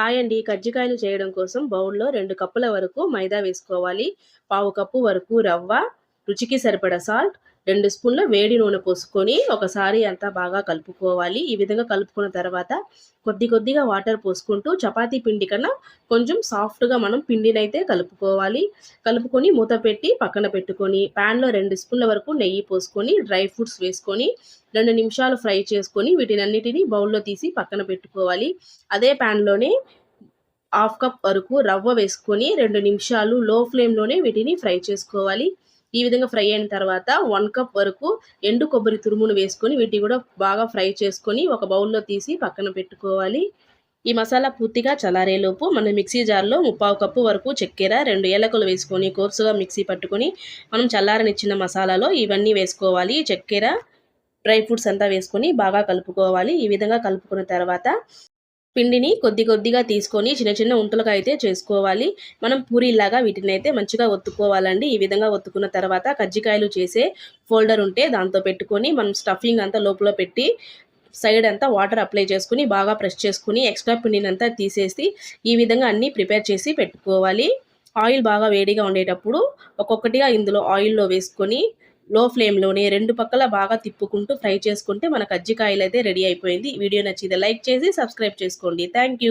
Hi అండి. కజ్జికాయలు చేయడం కోసం బౌల్లో రెండు కప్పుల వరకు మైదా వేసుకోవాలి. పావు కప్పు వరకు రవ్వ రుచికి సరిపడ సాల్ట్ రెండు స్పూన్ల వేడి నూనె పోసుకొని ఒకసారి అంతా బాగా కలుపుకోవాలి. ఈ విధంగా కలుపుకున్న తర్వాత కొద్ది కొద్దిగా వాటర్ పోసుకుంటూ చపాతీ పిండి కన్నా కొంచెం సాఫ్ట్గా మనం పిండినైతే కలుపుకోవాలి. కలుపుకొని మూత పెట్టి పక్కన పెట్టుకొని ప్యాన్లో రెండు స్పూన్ల వరకు నెయ్యి పోసుకొని డ్రై ఫ్రూట్స్ వేసుకొని రెండు నిమిషాలు ఫ్రై చేసుకొని వీటినన్నిటిని బౌల్లో తీసి పక్కన పెట్టుకోవాలి. అదే ప్యాన్లోనే హాఫ్ కప్ వరకు రవ్వ వేసుకొని రెండు నిమిషాలు లో ఫ్లేమ్లోనే వీటిని ఫ్రై చేసుకోవాలి. ఈ విధంగా ఫ్రై అయిన తర్వాత వన్ కప్ వరకు ఎండు కొబ్బరి తురుమును వేసుకొని వీటిని కూడా బాగా ఫ్రై చేసుకొని ఒక బౌల్లో తీసి పక్కన పెట్టుకోవాలి. ఈ మసాలా పూర్తిగా చలారేలోపు మనం మిక్సీ జార్లో ముప్పావు కప్పు వరకు చక్కెర రెండు ఏలకలు వేసుకొని కోర్సుగా మిక్సీ పట్టుకొని మనం చల్లారనిచ్చిన మసాలాలో ఇవన్నీ వేసుకోవాలి. చక్కెర డ్రై ఫ్రూట్స్ అంతా వేసుకొని బాగా కలుపుకోవాలి. ఈ విధంగా కలుపుకున్న తర్వాత పిండిని కొద్ది కొద్దిగా తీసుకొని చిన్న చిన్న ఉంటలుగా అయితే చేసుకోవాలి. మనం పూరీలాగా వీటిని అయితే మంచిగా ఒత్తుకోవాలండి. ఈ విధంగా ఒత్తుకున్న తర్వాత కజ్జికాయలు చేసే ఫోల్డర్ ఉంటే దాంతో పెట్టుకొని మనం స్టఫింగ్ అంతా లోపల పెట్టి సైడ్ అంతా వాటర్ అప్లై చేసుకుని బాగా ప్రెస్ చేసుకుని ఎక్స్ట్రా పిండిని అంతా తీసేసి ఈ విధంగా అన్నీ ప్రిపేర్ చేసి పెట్టుకోవాలి. ఆయిల్ బాగా వేడిగా ఉండేటప్పుడు ఒక్కొక్కటిగా ఇందులో ఆయిల్లో వేసుకొని లో ఫ్లేమ్లోనే రెండు పక్కల బాగా తిప్పుకుంటూ ఫ్రై చేసుకుంటే మన కజ్జికాయలు అయితే రెడీ అయిపోయింది. వీడియో నచ్చితే లైక్ చేసి సబ్స్క్రైబ్ చేసుకోండి. థ్యాంక్